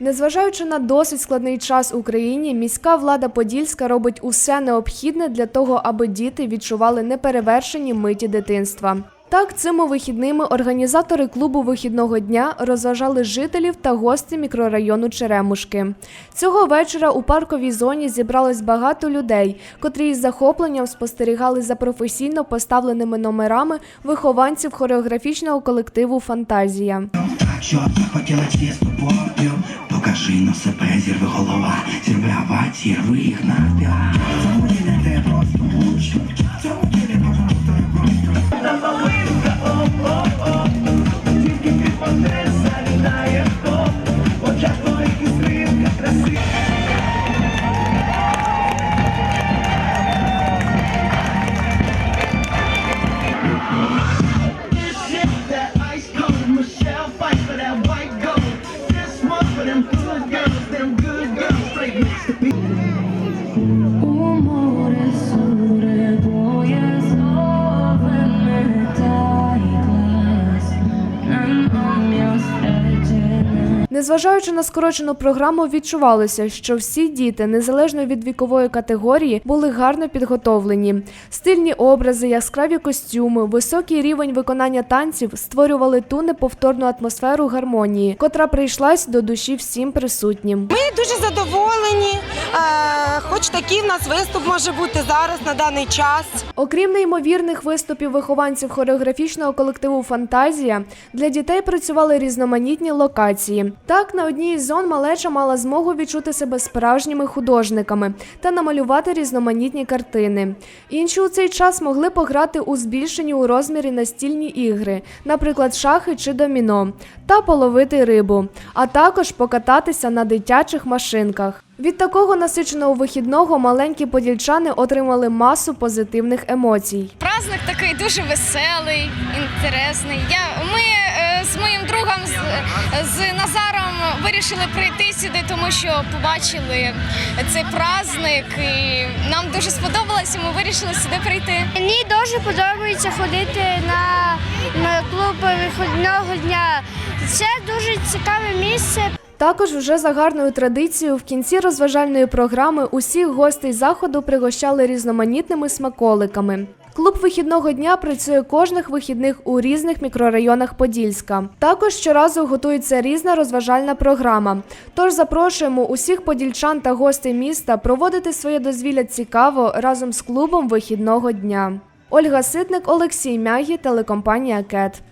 Незважаючи на досить складний час в Україні, міська влада Подільська робить усе необхідне для того, аби діти відчували неперевершені миті дитинства. Так, цими вихідними організатори клубу вихідного дня розважали жителів та гостей мікрорайону Черемушки. Цього вечора у парковій зоні зібралось багато людей, котрі із захопленням спостерігали за професійно поставленими номерами вихованців хореографічного колективу Фантазія. Що хотіла ці з тобою Покажи на себе, зірви голова Зірви авать, зірви їх навпіл good girls, them good girls, straight mixed to be. Незважаючи на скорочену програму, відчувалося, що всі діти, незалежно від вікової категорії, були гарно підготовлені. Стильні образи, яскраві костюми, високий рівень виконання танців створювали ту неповторну атмосферу гармонії, котра прийшлась до душі всім присутнім. Ми дуже задоволені. Хоч такий в нас виступ може бути зараз на даний час. Окрім неймовірних виступів вихованців хореографічного колективу Фантазія для дітей працювали різноманітні локації. Так, на одній із зон малеча мала змогу відчути себе справжніми художниками та намалювати різноманітні картини. Інші у цей час могли пограти у збільшені у розмірі настільні ігри, наприклад, шахи чи доміно, та половити рибу, а також покататися на дитячих машинках. Від такого насиченого вихідного маленькі подільчани отримали масу позитивних емоцій. Праздник такий дуже веселий, інтересний. Я, ми е, з моїм другом з, з Назаром вирішили прийти сюди, тому що побачили цей праздник і нам дуже сподобалося. Ми вирішили сюди прийти. Мені дуже подобається ходити на, на клуб виходного дня. Це дуже цікаве місце. Також вже за гарною традицією в кінці розважальної програми усіх гостей заходу пригощали різноманітними смаколиками. Клуб вихідного дня працює кожних вихідних у різних мікрорайонах Подільська. Також щоразу готується різна розважальна програма. Тож запрошуємо усіх подільчан та гостей міста проводити своє дозвілля цікаво разом з клубом вихідного дня. Ольга Ситник, Олексій Мягі, телекомпанія Кет.